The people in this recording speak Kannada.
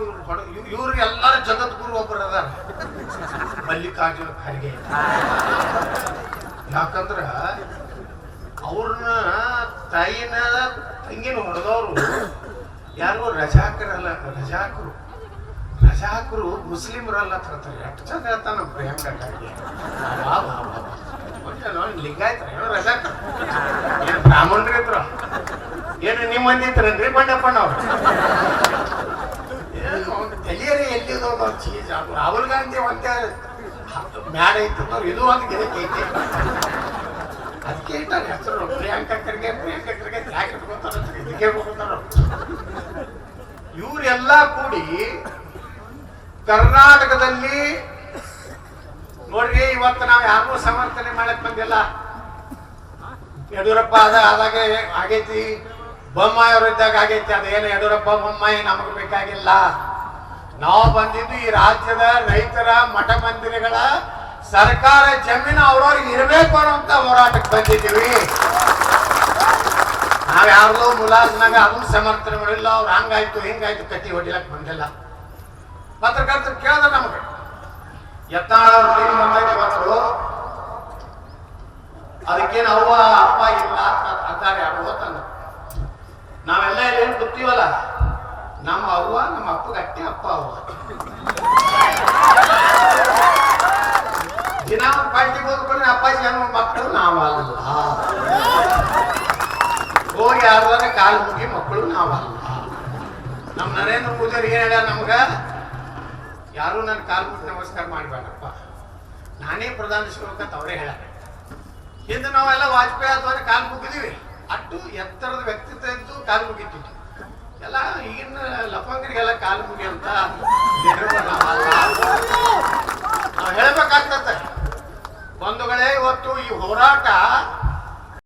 ಇವ್ರು ಹೊಡ ಇವ್ರು ಎಲ್ಲಾರು ಜಗದ್ಗುರು ಒಬ್ಬರು ಮಲ್ಲಿಕಾರ್ಜುನ ಖರ್ಗೆ. ಯಾಕಂದ್ರ ಅವ್ರನ್ನ ತಾಯಿನ ತಂಗಿನ ಹೊಡೆದವರು ಯಾರು ರಜಾಕರಲ್ಲ, ರಜಾಕರು. ರಜಾಕರು ಮುಸ್ಲಿಮರಲ್ಲ ತರ್ತಾರೆ ಎಷ್ಟು ಚಂದ ಹೇಳ್ತಾನ ಪ್ರಿಯಾಂಕ ಖರ್ಗೆ. ಲಿಂಗಾಯ್ತರ, ಏನೋ ರಜಾಕರ್. ಏನು ಬ್ರಾಹ್ಮಣರಿದ್ರ. ಏನು ನಿಮ್ಮ ಮಂದಿ ಇದ್ರನ್ರಿ ಅವ್ರು ನಾವು ಚೀಸ್ ರಾಹುಲ್ ಗಾಂಧಿ ಒಂದೇ ಮ್ಯಾಡ ಐತಂದ್ರೆ ಇದು ಒಂದು ಗಿಡಕ್ಕೆ ಐತೆ ಅದಕ್ಕೆ ಇಟ್ಟಾರೆ ಹೆಸರು ಪ್ರಿಯಾಂಕ ಖರ್ಗೆ, ಪ್ರಿಯಾಂಕಾ ಖರ್ಗೆ ಇವರೆಲ್ಲ ಕೂಡಿ ಕರ್ನಾಟಕದಲ್ಲಿ ನೋಡ್ರಿ, ಇವತ್ತು ನಾವು ಯಾರನ್ನೂ ಸಮರ್ಥನೆ ಮಾಡಕ್ ಬಂದಿಲ್ಲ. ಯಡಿಯೂರಪ್ಪ ಅದ ಆದಾಗ ಆಗೈತಿ. ಬೊಮ್ಮಾಯಿ ಅವರು ಇದ್ದಾಗ ಆಗೈತಿ. ಅದೇನು ಯಡಿಯೂರಪ್ಪ, ಬೊಮ್ಮಾಯಿ ನಮಗೆ ಬೇಕಾಗಿಲ್ಲ. ನಾವು ಬಂದಿದ್ದು ಈ ರಾಜ್ಯದ ರೈತರ ಮಠ ಮಂದಿರಗಳ ಸರ್ಕಾರ ಜಮೀನು ಅವ್ರವ್ರಿಗೆ ಇರಬೇಕು ಅನ್ನೋಂತ ಹೋರಾಟಕ್ಕೆ ಬಂದಿದ್ದೀವಿ. ನಾವ್ ಯಾರ್ದೋ ಮುಲಾಜ್ನಾಗ ಅದು ಸಮರ್ಥನೆ ಮಾಡಿಲ್ಲ, ಅವ್ರು ಹಂಗಾಯ್ತು, ಹಿಂಗಾಯ್ತು, ಕಟ್ಟಿ ಹೊಡಿಲಕ್ ಬಂದಿಲ್ಲ. ಪತ್ರಕರ್ತರು ಕೇಳ್ದ ನಮಗೆ. ಯತ್ನಾಳ ಬಂದೈತೆ ಅದಕ್ಕೇನು ಅವ್ವ, ಅಪ್ಪ ಇಲ್ಲ ಅಂತ ಅಂತಾರೆ ಯಾರು ಗೊತ್ತಂದ ನಾವೆಲ್ಲ ಏನು ಗೊತ್ತೀವಲ್ಲ ನಮ್ಮ ಅವ್ವ, ನಮ್ಮ ಅಪ್ಪ ಅಟ್ಟೆ ಅಪ್ಪ ಅವ್ವ. ದಿನ ಒಂದು ಹೋಗ್ಕೊಂಡು ಅಪ್ಪಾಜಿ ಅನ್ನೋ ಮಕ್ಕಳು ನಾವಲ್ಲ. ಹೋಗಿ ಯಾರ್ದಾರ ಕಾಲು ಮುಗಿ ಮಕ್ಕಳು ನಾವಲ್ಲ. ನಮ್ಮ ನರೇಂದ್ರ ಪೂಜಾರಿ ಏನ್ ಹೇಳ ನಮ್ಗ? ಯಾರು ನನ್ನ ಕಾಲು ಮುಗಿ ನಮಸ್ಕಾರ ಮಾಡಬೇಡಪ್ಪ. ನಾನೇ ಪ್ರಧಾನ ಅವರೇ ಹೇಳ ಹಿಂದೆ ನಾವೆಲ್ಲ ವಾಜಪೇಯಿ ಅಥವಾ ಕಾಲು ಮುಗಿದೀವಿ. ಅಟ್ಟು ಎತ್ತರದ ವ್ಯಕ್ತಿತ್ವ ಇದ್ದು ಕಾಲು ಈಗಿನ ಲಫಂಗರಿಗೆಲ್ಲ ಕಾಲು ಮುಗಿ ಅಂತ ನಾವು ಹೇಳ್ಬೇಕಾಗ್ತದೆ. ಬಂಧುಗಳೇ ಇವತ್ತು ಈ ಹೋರಾಟ